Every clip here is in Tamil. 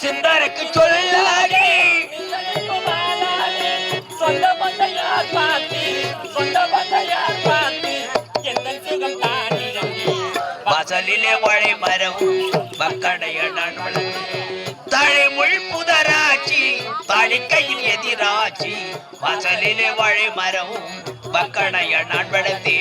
சிந்தருக்கு சொல்லாடி சொந்த பந்தையார் பார்த்து சொந்த பந்தையார் பார்த்து எந்த சுகம் தானிடம் வாசலிலே வாழை மரம் மக்கடைய தழைமுள் புதராட்சி தாழிக்கையில் எதிராட்சி வாசலிலே வழி மரம் மக்கடைய நான் வளர்த்தே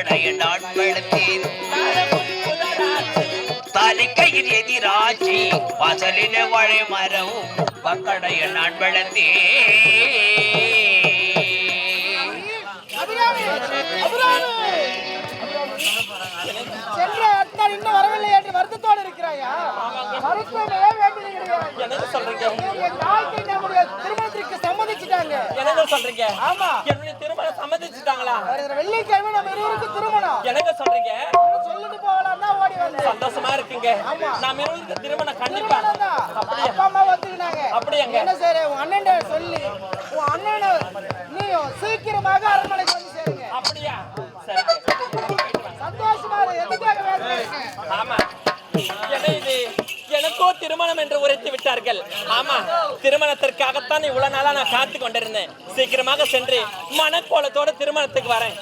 தடைய மக்கடைய தாலிக்கையில் எதிராட்சி வாசலிலே வாழை மரம் பக்கடைய நான் வளர்த்தேன் வருத்தத்தோடு இருக்கிறாயா? வேண்டியிருக்கிறாய் என்னங்க சொல்றீங்க? என் தாய்க்கு நம்முடைய திருமணத்திற்கு சம்மதிச்சுட்டாங்க. என்னங்க சொல்றீங்க? ஆமா. என்னுடைய திருமணம் சம்மதிச்சுட்டாங்களா? வெள்ளிக்கிழமை நம்ம இருவருக்கும் திருமணம். என்னங்க சொல்றீங்க? சொல்லிட்டு போகலாம் தான் ஓடி வந்தேன். சந்தோஷமா இருக்குங்க. நாம இருவருக்கு திருமணம் கண்டிப்பா. அப்படியா? அப்பா அம்மா வந்துக்கினாங்க அப்படியாங்க? என்ன சரி? உன் அண்ணன் சொல்லி உன் அண்ணனை நீயும் சீக்கிரமாக அரண்மனைக்கு வந்து சேருங்க. அப்படியா? சரிங்க சந்தோஷமா இரு எதுக்காக வேணும் ஆமா என்ன இது எனக்கோ திருமணம் என்று உரைத்து விட்டார்கள். ஆமா திருமணத்திற்காகத்தான் இவ்வளவு நாளா நான் காத்து கொண்டிருந்தேன். சீக்கிரமாக சென்று மனக்கோலத்தோட திருமணத்துக்கு வரேன்.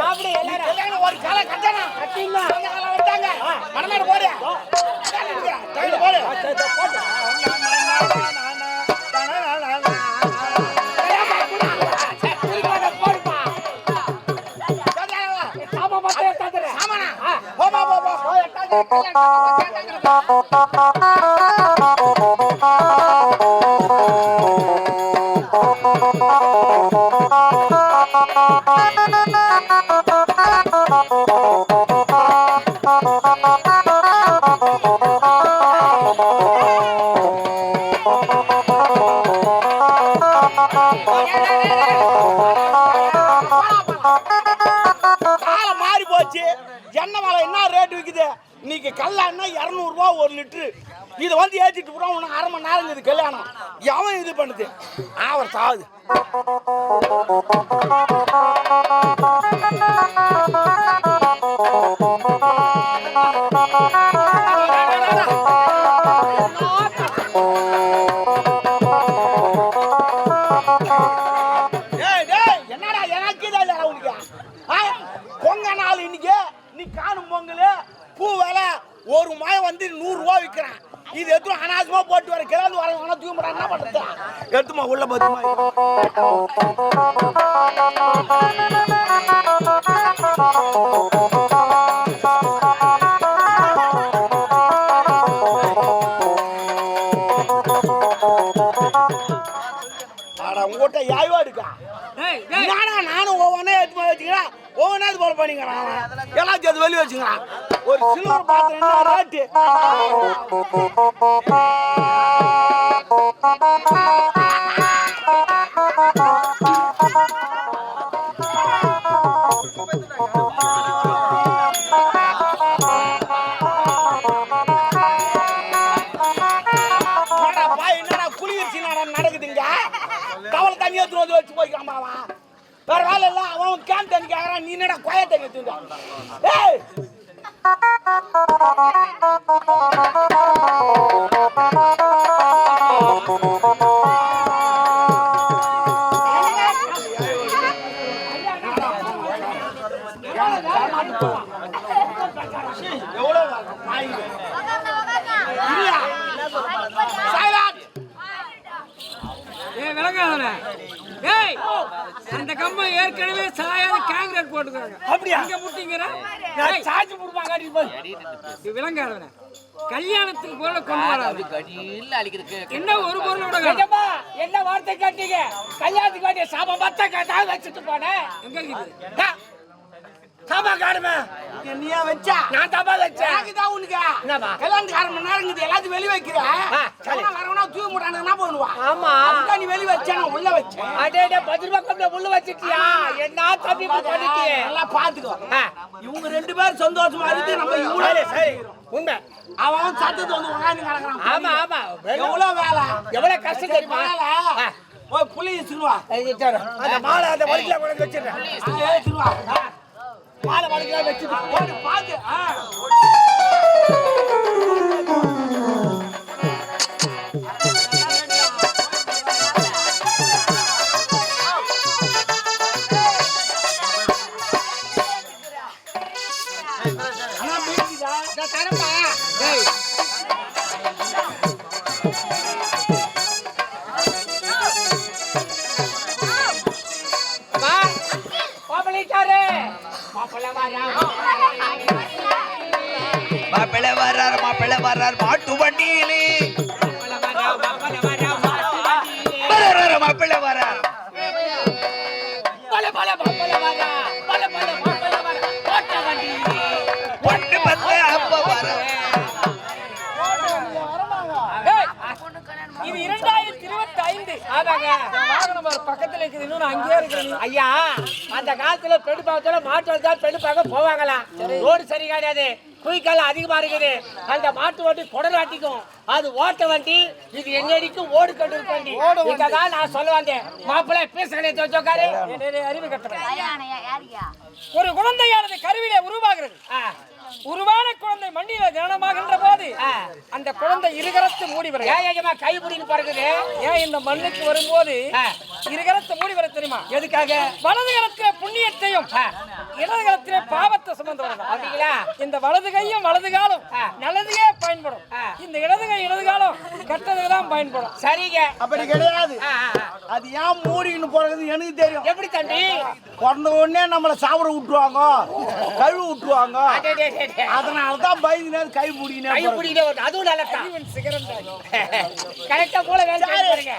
சாப்பிடு எல்லாரும். ஒரு காலை கட்டணா கட்டிங்களா விட்டாங்க. மணமேடு போடு போடு. காலம் எண்ணெய் விலை என்ன ரேட் விற்குது இன்னைக்கு கல்லாண்ணா இரநூறுபா ஒரு லிட்டரு? இதை வந்து ஏற்றிட்டு போகிறோம் உனக்கு அரை மணி நேரம் இது கல்யாணம். எவன் இது பண்ணுது? அவர் சாகுது. டேய், ஒரு மயம் வந்து நூறுரூவா விற்கிறான் இது எடுத்து அனாவசியமா போட்டு வர? கிளந்து வர வேணா தூக்க மாட்டா என்ன பண்றது? எடுத்துமா உள்ள பத்துமா உங்ககிட்ட யாய்வா இருக்கா? நானா நானும் ஒவ்வொன்றே எடுத்து போய் வச்சுக்கிறேன்? ஒவ்வொன்றா போல பண்ணிக்கிறான். எல்லாம் சேர்த்து வெளியே வச்சுக்கிறான். ஒரு சில்வர் பாத்திரம் என்ன ரேட்டு பாய், என்னடா நடக்குதுங்க கவலை தண்ணி எடுத்துட்டு வந்து வச்சு போய்க்காம வேற வேலை இல்ல அவன் கேன் தண்ணி கேக்குறான் நீ என்னடா கொய தண்ணி எடுத்துட்டு ஏய் போய் கல்யாணத்துக்கு போல கொண்டு வராது. என்ன ஒரு பொருளோட என்ன வார்த்தை கேட்டீங்க? கல்யாணத்துக்கு வேண்டிய சாப மத்த கேட்டா வச்சுட்டு போனேன். எங்க இருக்குது? டா. சாபா காணுமே நீயா வச்சா? நான் தாபா வச்சேன். அதுதான் உனக்கு. கல்யாணத்துக்கு அரை மணி நேரம் இருக்குது எல்லாத்தையும் வெளிய வைக்கிற வரவனா தூய முட்டானுங்க என்ன பண்ணுவா? ஆமா. அதுதான் நீ வெளிய வச்ச நான் உள்ள வச்சேன். அடே டே பத்து ரூபாய் கொண்டு உள்ள வச்சிட்டியா? என்ன தம்பி பண்ணிட்டியே? நல்லா பாத்துக்கோ. இவங்க ரெண்டு பேரும் சந்தோஷமா இருக்கு நம்ம இவ்வளவு சரி உண்மை. அவன் சத்தத்தை வந்து உட்காந்து கிடக்குறான் ஆமா ஆமா. எவ்வளவு வேலை? எவ்வளவு கஷ்டம் தெரியுமா? போய் புளி வச்சுருவா. அந்த மாலை அந்த வலிக்கல கொண்டு வச்சிருக்கேன் வச்சிருவா. மாலை வலிக்கல வச்சுட்டு போய் பாத்து ஆ. அண்ணா, மீதிதா? இது இரண்டாயிரத்தி இருபத்தி ஐந்து பக்கத்துல இருக்குது. இன்னும் நான் அங்கேயே இருக்கிறேன் ஐயா அந்த காலத்துல பெண் பார்க்கல மாட்டு வந்தா பெண் பார்க்க போவாங்களாம் ரோடு சரி கிடையாது. குயிக்கால அதிகமா இருக்குது. அந்த மாட்டு வண்டி குடல் அடிக்கும் அது ஓட்ட வண்டி இது எங்க அடிக்கும் ஓடு கண்டு வண்டி. இதுதான் நான் சொல்ல வந்தேன். மாப்பிள்ளை பேசுகிறேன் ஜோஜோக்காரு அறிவு யாரியா ஒரு குழந்தையானது கருவிலே உருவாகிறது. உருவான குழந்தை மண்ணில ஜனனமாகின்ற போது அந்த குழந்தை இருகரத்து மூடி வர கை பிடின்னு பறக்குது? ஏன் இந்த மண்ணுக்கு வரும்போது. இருகரத்து மூடி வர தெரியுமா? எதுக்காக? வலது கரத்திலே புண்ணியத்தையும் இடது கரத்திலே பாவத்தை சுமந்து வரணும் அப்படிங்களா இந்த வலது கையும் வலது காலம். நல்லதுக்கே பயன்படும். இந்த இடது கை இடது காலம் கெட்டதுக்கு தான் பயன்படும். சரிங்க. அப்படி கிடையாது. அது ஏன் மூடின்னு போறது எனக்கு தெரியும். எப்படி தம்பி? பிறந்த உடனே நம்மள சாப்பிட விட்டுருவாங்க. கழுவு விட்டுருவாங்க. அதனால தான் பயந்து கை பிடிக்கினே கை வருது. அதுவும் சிகரம் கரெக்டா போல வேலை பாருங்க.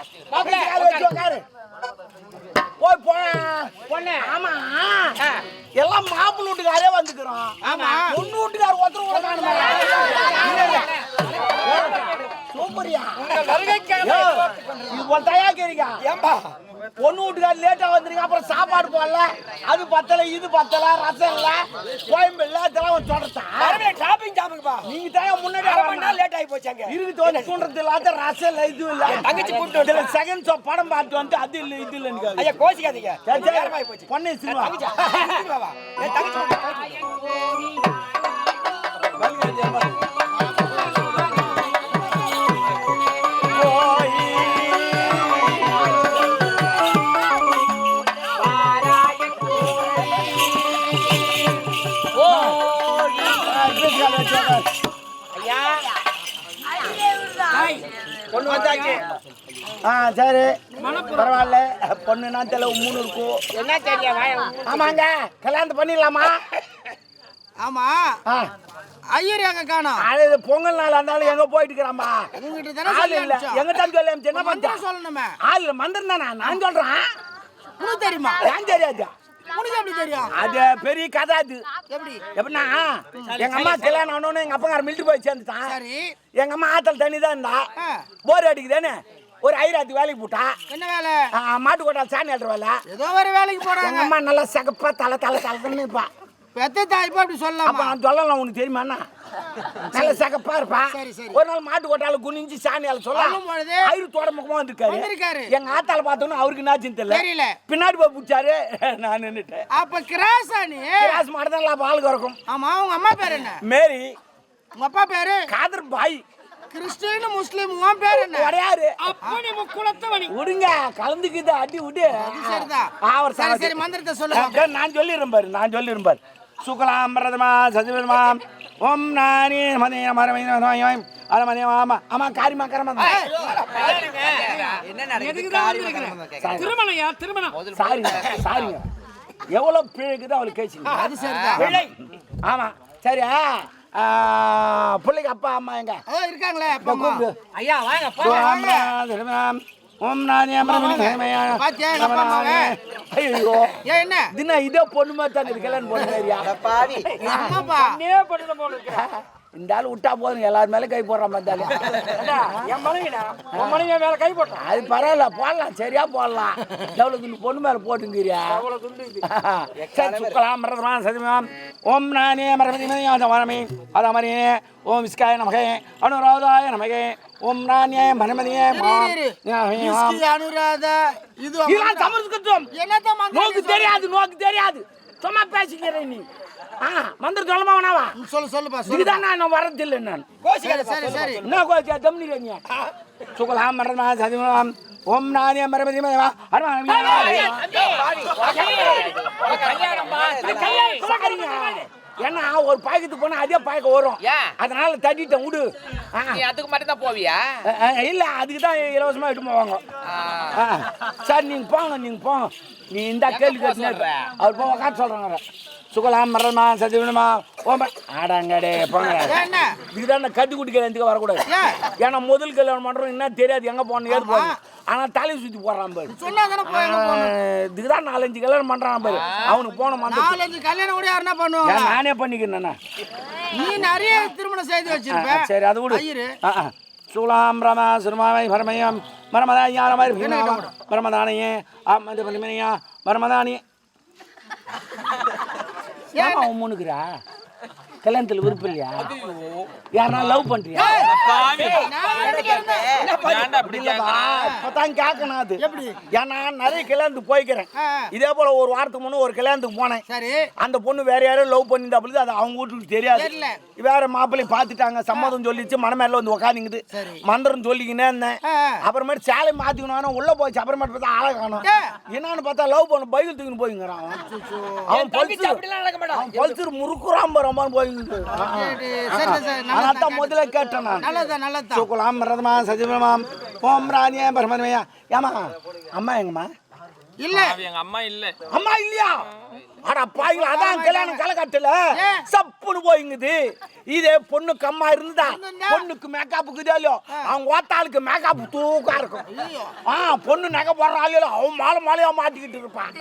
போய் பொண்ணு. ஆமா. எல்லாம் மாப்பிள்ளை வீட்டுக்காரே வந்துக்கிறோம் ஆமா. பொண்ணு வீட்டுக்கார ஒருத்தர். சூப்பரியா. இது போல தயாரிக்கிறீங்க ஏம்பா. பொண்ணு வீட்டுக்கார லேட்டா வந்துருங்க அப்புறம் சாப்பாடு போடல. அது பத்தல இது பத்தல ரசம் இல்ல கோயம்பு இல்ல இதெல்லாம் மறுபடியும் ஷாப்பிங் ஜாமுக்குப்பா நீங்க தான் முன்னாடி ஆகி போச்சாங்க. இருக்கு தோணி தூண்டுறது இல்லாத ரசம் இல்ல இது இல்ல. தங்கச்சி கூப்பிட்டு இதுல செகண்ட் ஷோ படம் பார்த்து வந்து அது இல்ல இது இல்லன்னு ஐயா. நேரமாகி போச்சு. பொண்ணு சினிமா. தங்கச்சி பொண்ணு வந்தாச்சு. ஆ சரி. பரவாயில்ல. பொண்ணுனா தெரியல மூணு இருக்கும் என்ன தெரியும் வாய ஆமாங்க. கல்யாணம் பண்ணிடலாமா? ஆமா. ஆ. ஐயர் எங்க காணோம்? அது பொங்கல் நாள் இருந்தாலும் எங்க போயிட்டு இருக்கிறாமா உங்ககிட்ட தானே ஆள் இல்ல. எங்க தான் சொல்லி என்ன பண்ற சொல்லணுமே. ஆள் மந்திரம் தானா? நான் சொல்றேன். தெரியுமா? ஏன் தெரியாது? உனக்கு எப்படி தெரியும்? அது பெரிய கதை அது. எப்படி? எப்படின்னா எங்க அம்மா கல்யாணம் ஆனோன்னு எங்க அப்பா மிலிட்டரி போய் சேர்ந்துட்டான் சரி. எங்க அம்மா ஆத்தல் தண்ணி தான் இருந்தா. போர் அடிக்குதானே ஒரு ஐராத்து வேலைக்கு போட்டா. என்ன வேலை? மாட்டு கொட்டால் சாணி எழுற வேலை ஏதோ ஒரு வேலைக்கு எங்க போறாங்க அம்மா நல்லா சகப்பா தலை தலை தலைன்னு இருப்பா பெத்த தாய்ப்பா அப்படி அப்ப சொல்லலாமா நான் சொல்லலாம் உனக்கு தெரியுமா என்ன? நல்ல சகப்பா இருப்பா சரி, சரி. ஒரு நாள் மாட்டு கொட்டால குனிஞ்சு சாணியால சொல்ல சொல்லும் பொழுது ஐரு தோட முகமா வந்திருக்காரு. வந்திருக்காரு. எங்க ஆத்தால பார்த்தோன்னு அவருக்கு என்னாச்சுன்னு தெரியல. தெரியல. பின்னாடி போய் பிடிச்சாரு. நான் நின்னுட்டேன். அப்ப கிராஸா நீ கிராஸ் மாடு தான் பால் கறக்கும் ஆமா உங்க அம்மா பேர் என்ன? மேரி. உங்க அப்பா பேரு? காதர் பாய். கிறிஸ்டின் முஸ்லீம் உன் பேர் என்ன? வரையாரு அப்பனி முக்குளத்தவனி விடுங்க கலந்துக்குது அடி விடு சரிதான். அவர் சரி. சரி, மந்திரத்தை சொல்லுங்க. நான் சொல்லிடுறேன் பாரு நான் சொல்லிடுறேன் பாரு. சுக்லாம் பிரதமா சசிவதமா ஓம் நானி மதே மரமே மாதிரி ஆமா ஆமா காரியமா கரமா? திருமணம்யா திருமணம்? சாரிங்க சாரிங்க. எவ்வளவு பிழைக்குதோ அவளுக்கு கேச்சுங்க அது பிழை ஆமா சரி ஆ, பிள்ளைக்கு அப்பா அம்மா எங்க? இருக்காங்களே ஐயா வாங்க ஓம் நானே? ஐயோ. ஏன் என்ன? தினா இதே பொண்ணு மாதிரி தான் கல்யாணம் பொண்ணு பாவி படுத்த போல இந்த ஆள் விட்டா போதும் எல்லாரும் மேல கை போடுற மாதிரி என் மனைவிடா உன் மனைவி மேல கை போட்டான் அது பரவாயில்ல போடலாம் சரியா போடலாம். எவ்வளவு துண்டு பொண்ணு மேல போட்டுங்கிறியா? அவ்வளவு துண்டு சுக்கலாம் மரதமா சதிமாம் ஓம் நானே மரமதி வரமே அதமரே ஓம் விஸ்காய நமகே அனுராதாய நமகே. ஓம் நானே மரமதியே அனுராதா இது நோக்கு தெரியாது நோக்கு தெரியாது. சும்மா பேசிக்கிறேன் நீ. மந்திர சொல்லமா வேணாவா சொல்லு சொல்லுப்பா சொல்லு இதுதான் நான் வரதில்லை நான் சரி சரி சரி என்ன கோச்சியா தம் நீங்க சுகலாம் மரமா சதிமாம் ஓம் நானே மரமதி சாரிங்க ஏன்னா ஒரு பாக்கெட்டு போனா அதே பாய்க்க வரும்? அதனால தட்டிட்டேன் விடு. அதுக்கு மட்டும் தான் போவியா? இல்ல அதுக்கு தான் இலவசமா எடுத்து போவாங்க. சார் நீங்க போங்க நீங்க போங்க. நீ இந்த கேள்வி கேட்டு அவர் போங்க காட்டு சொல்றாங்க சுகலாம் மரமா சதிவனமா ஓம்ப ஆடாங்கடே போங்க. இதுதான் கட்டி குடிக்கிற வரக்கூடாது. ஏன்? ஏன்னா முதல் கல்யாணம் பண்றோம் என்ன தெரியாது எங்க போகணும் ஏது போகணும். ஆனா தலையை சுத்தி போடுறான் பாரு. சொன்னா தானே நாலஞ்சு கல்யாணம் பண்றான் பாரு. அவனுக்கு போன நாலஞ்சு கல்யாணம் கூட யாருன்னா பண்ணுவாங்க? ஏன் நானே பண்ணிக்கிறேன் நீ நிறைய திருமணம் செய்து வச்சிருப்ப. சரி அது ஆ. சூலாம் ரம சுருமாவை பரமயம் மரமதாயான மாதிரி மரமதானியே ஆ மந்த பரமனையா மரமதானி. ஏமா உம்முனுக்குறா கல்யாணத்தில் விருப்பம் இல்லையா? யாரா லவ் பண்றியா? இப்பதான் கேட்கணும் அது. எப்படி? ஏன்னா நிறைய கல்யாணத்துக்கு போய்க்கிறேன். இதே போல ஒரு வாரத்துக்கு முன்னே ஒரு கல்யாணத்துக்கு போனேன். சரி. அந்த பொண்ணு வேற யாரும் லவ் பண்ணிருந்தாப்புல அது அவங்க வீட்டுக்கு தெரியாது. வேற மாப்பிள்ளை பார்த்துட்டாங்க. சம்மதம் சொல்லிச்சு மனமேல வந்து உக்காந்துங்குது. மந்திரம் சொல்லிக்கினே இருந்தேன். அப்புறமேட்டு சேலை மாத்திக்கணும் உள்ள போச்சு. அப்புறமேட்டு பார்த்தா ஆளை காணும். என்னன்னு பார்த்தா லவ் பண்ண பைக்கில் தூக்கின்னு போய்ங்கிறான். அவன். அவன் பல்சர் அவன் பல்சர் முறுக்குறான் பாரு அதான் முதல்ல கேட்டேன் நான். நல்லதா நல்லதா சுகுலாம் ரதமா சஜிவமாம் ஓம் ராணியே பரமன்மையா ஏமா அம்மா எங்கம்மா? இல்ல. எங்க அம்மா இல்ல. அம்மா இல்லையா? அட பாய்கள் அதான் கல்யாணம் கலக்கட்டல ஏன்? சப்புன்னு போயிங்குது. இதே பொண்ணுக்கு அம்மா இருந்தா? பொண்ணுக்கு மேக்கப்புக்கு இல்லையோ? அவங்க ஓத்தாளுக்கு மேக்கப் தூக்கா இருக்கும். ஆ பொண்ணு நகை போடுற ஆளியோ அவன் மாலை மாலையா மாட்டிக்கிட்டு இருப்பான்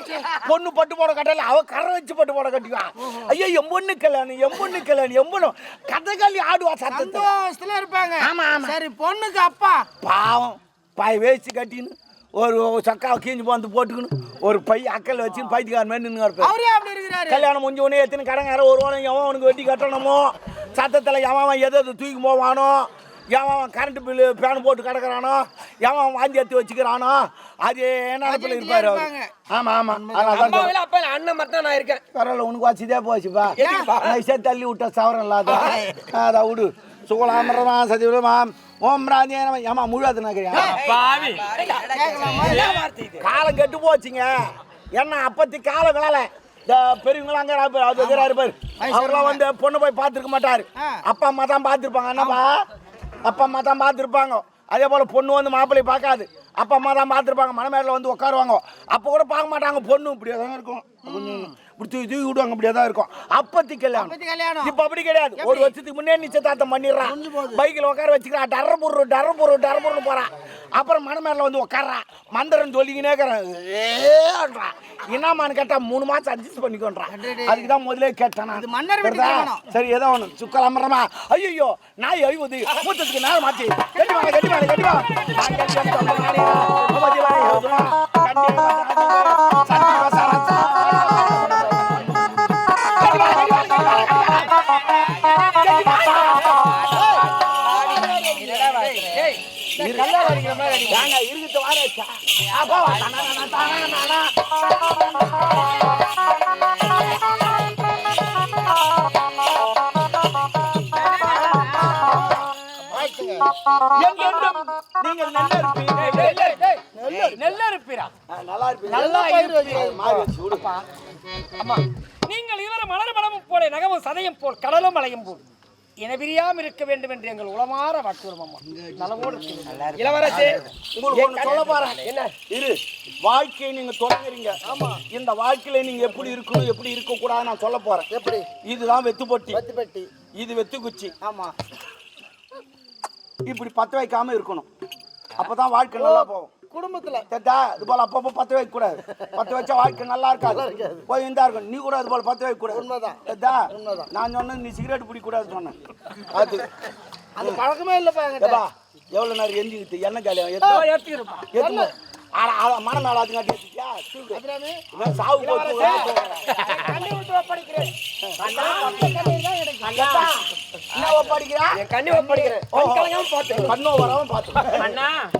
பொண்ணு பட்டு போட கட்டல அவ கரை வச்சு பட்டு போட கட்டிக்குவான் ஐயோ என் பொண்ணு கல்யாணம் என் பொண்ணு கல்யாணம் என் பொண்ணு. கதகளி ஆடுவா சத்தத்தை சந்தோஷத்துல இருப்பாங்க. ஆமா, ஆமா. சரி பொண்ணுக்கு அப்பா. பாவம் பாய் வேஸ்ட் கட்டின்னு. ஒரு சக்காவை கீஞ்சு வந்து போட்டுக்கணும். ஒரு பை அக்கல் வச்சு பைத்தியக்கார மாதிரி நின்று இருப்பார் கல்யாணம் முடிஞ்ச உடனே எத்தனை கடங்கார வருவானோ எவன் அவனுக்கு வெட்டி கட்டணுமோ? சத்தத்தில் எவன் எதை எதை தூக்கி போவானோ? எவன் கரண்ட் பில்லு பேன் போட்டு கிடக்குறானோ? எவன் வாந்தி எடுத்து வச்சுக்கிறானோ? அது நினப்பில் இருப்பார் அவர். ஆமாம் ஆமாம் அப்பா அண்ணன் மட்டும் நான் இருக்கேன். பரவாயில்ல உனக்கு வச்சுதே போச்சுப்பா. நைஸா தள்ளி விட்ட சவரம் இல்லாத அதான் விடு. சுகலாமரமா சதிவிடமாம். ஓம் ராஜே நம ஏமா முழுவதுனா பாவி. காலம் கெட்டு போச்சுங்க. என்ன அப்பத்தி கால வேலை இந்த பெரியவங்களாம் அங்கே இருப்பாரு, அவர் இருக்கிறாரு பாரு. அவரெல்லாம் வந்து பொண்ணு போய் பார்த்துருக்க மாட்டாரு. அப்பா அம்மா தான் பார்த்துருப்பாங்க. என்னப்பா? அப்பா அம்மா தான் பார்த்துருப்பாங்க. அதே போல் பொண்ணு வந்து மாப்பிள்ளை பார்க்காது. அப்பா அம்மா தான் பார்த்துருப்பாங்க. மனமேரில் வந்து உட்காருவாங்க. அப்போ கூட பார்க்க மாட்டாங்க. பொண்ணு இப்படியே தான் இருக்கும் இப்படி தூக்கி தூக்கி விடுவாங்க இப்படியே தான் இருக்கும். அப்பத்தி கல்யாணம். கல்யாணம். இப்போ அப்படி கிடையாது. ஒரு வருஷத்துக்கு முன்னே நிச்சயதார்த்தம் பண்ணிடுறான். பைக்கில் உட்கார வச்சுக்கிறான். டர புரு டர புரு டர புருன்னு போறான். அப்புறம் மனமேரில் வந்து உட்கார்றான் மந்திரம் சொல்லிக்கினே ஏன்றான் என்னமான்னு கேட்டா மூணு மாசம் அட்ஜஸ்ட் பண்ணிக்கோன்றான். அதுக்கு தான் முதல்லே கேட்டேன். சரி ஏதோ ஒன்று சுக்கலாமரமா ஐயோ நாய் அழிவுது. மூத்தத்துக்கு நாள் மாத்தி. கட்டி வாங்க கட்டி வாங்க கட்டி வாங்க நீங்கள் நல்லா இருப்பீங்க. நெல்ல இருப்பீரா நல்லா இருப்பீங்க. நல்லா இருப்பீங்க. விடுப்பா. நீங்கள் இதுவரை மலர் மலமும் போல நகமும் சதயம் போல் கடலும் மலையும் போல் இனபிரியாம இருக்க வேண்டும் என்று எங்கள் உளமாற வாழ்த்துறோம் அம்மா. இளவரசே உங்களுக்கு சொல்ல போறேன் என்ன? இரு வாழ்க்கையை நீங்க தொடங்குறீங்க. ஆமா. இந்த வாழ்க்கையில நீங்க எப்படி இருக்கணும் எப்படி இருக்க கூடாது நான் சொல்ல போறேன். எப்படி? இதுதான் வெத்து பொட்டி வெத்து பொட்டி இது வெத்து குச்சி ஆமா. இப்படி பத்த வைக்காம இருக்கணும். அப்பதான் வாழ்க்கை நல்லா போகும். குடும்பத்துல. கேட்டா இது போல அப்பப்போ பத்த வைக்க கூடாது பத்த வச்சா வாழ்க்கை நல்லா இருக்காது. போய் இருந்தா இருக்கும். நீ கூட அது போல பத்த வைக்க கூடாது உண்மைதான். கேட்டா நான் சொன்னது நீ சிகரெட் பிடிக்க கூடாது சொன்னேன். அது அது பழக்கமே இல்லப்பா ஏப்பா, எவ்வளவு நேரம் எந்திக்கிட்டு என்ன காலியம் ஏற்றிருப்பா எதுவும் மன நாள் அது காட்டி வச்சுட்டியா? தூக்கு. இவன் சாவு போவான். கண்ணி ஒப்படைக்கிறேன்? என் கண்ணி வராம பார்த்துக்கோ.